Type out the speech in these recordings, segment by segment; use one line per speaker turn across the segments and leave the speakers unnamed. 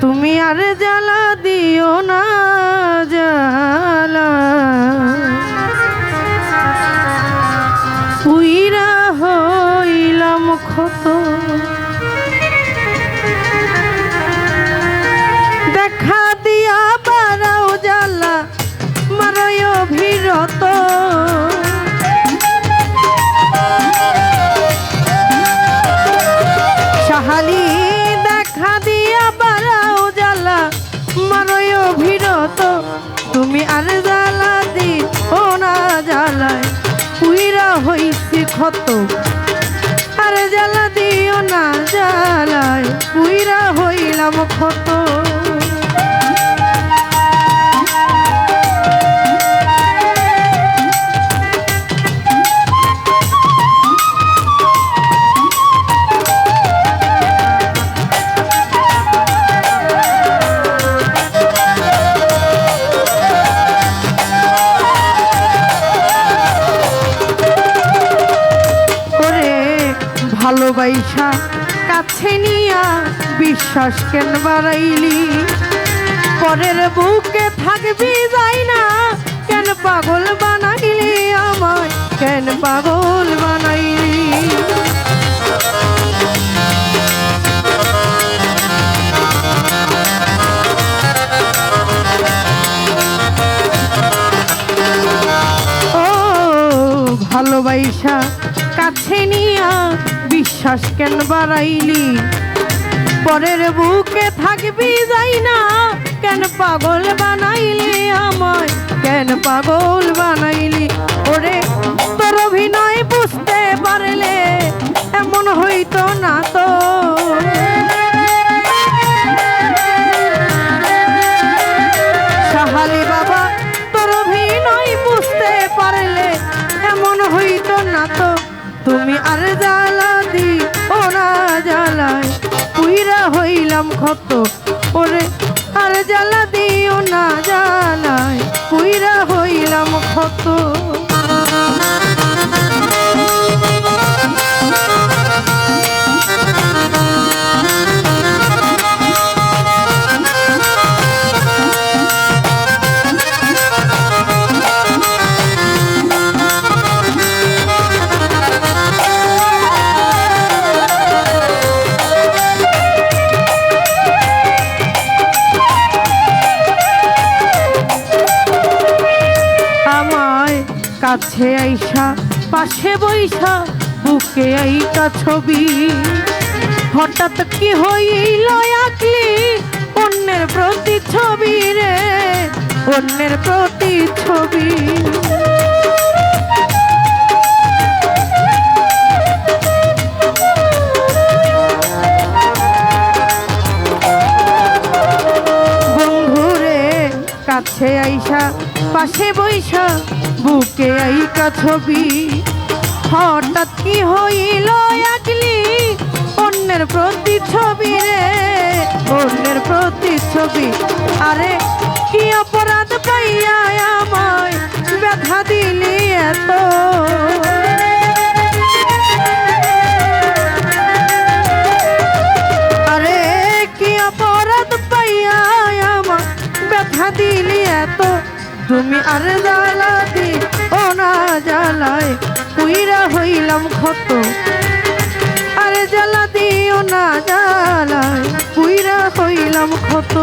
তুমি আর জ্বালা দিও না জ্বালা। উইরা হইলাম ক্ষত। ক্ষত আরে জ্বালা দিও না জ্বালায় উইরা হইলাম ক্ষত। ভালোবাসা কাছে নিয়া বিশ্বাস কেন বাড়াইলি? পরের বুকে থাকবি যাই না, কেন পাগল বানাইলি আমায়? কেন পাগল বানাইলি? ভালোবাসা কাছে নিয়া কেন বাড়াইলি? পরের বুকে থাকবি যাই না। কেন পাগল বানাইলি আমায়? কেন পাগল বানাইলি? ওরে, তোর অভিনয় হইলাম ক্ষত ওরে আর জ্বালা দিও না জ্বালায় কুইরা হইলাম ক্ষত। কাছে আইসা, পাশে বইসা, বুকে আইটা ছবি। হঠাৎ কি হইল আঁকলি অন্যের প্রতি ছবি রে, অন্যের প্রতি ছবি। কাছে আইসা, পাশে বইসা বুকে আইকা ছবি। হঠাৎ কি হইল আগলি অন্যের প্রতি ছবি রে, অন্যের প্রতি ছবি আরে কি অপরাধ পাইয়া আমায় ব্যথা দিলি এত? জ্বালায় কুইরা হইলাম ক্ষত। আরে জ্বালা দিও না জ্বালায় কুইরা হইলাম ক্ষত।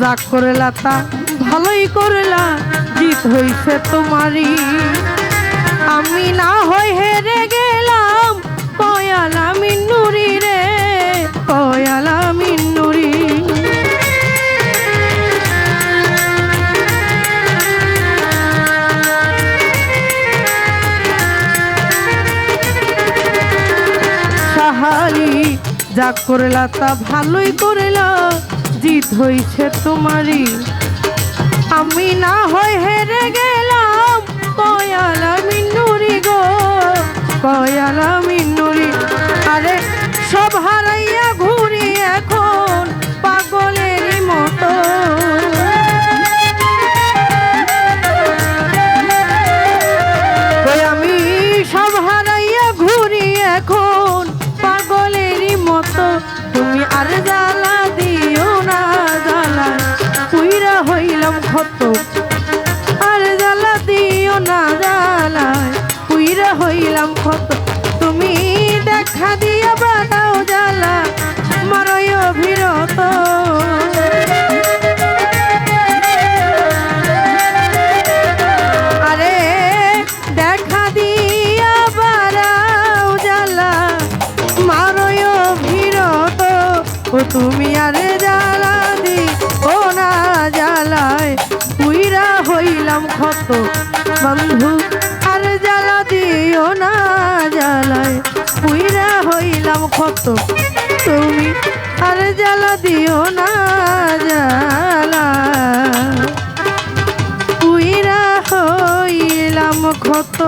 যা করলা তা ভালোই করলা, জিত হইছে তোমারই। আমি না হই হেরে গেলাম, পয়াল আমি নুরি রে, পয়াল আমি নুরি। সাহারি যা করলা তা ভালোই করলা জিত হইছে তোমারই। আমি না হয় হেরে গেলাম কয়ালা মিন্নুরি গো কয়ালা মিন্নুরি আরে সব হারাইয়া ঘুরি এখন পাগলেরই মতো। আমি সব হারাইয়া ঘুরি এখন পাগলেরই মতো। তুমি আর জ্বালা ক্ষত আর জ্বালা দিও না জ্বালায়। পুইরা হইলাম ক্ষত। তুমি দেখা দিয়া ক্ষত বন্ধু, আর জ্বালা দিও না জ্বালায়। পুইরা হইলাম ক্ষত, তুমি আর জ্বালা দিও না জ্বালা পুইরা হইলাম ক্ষত।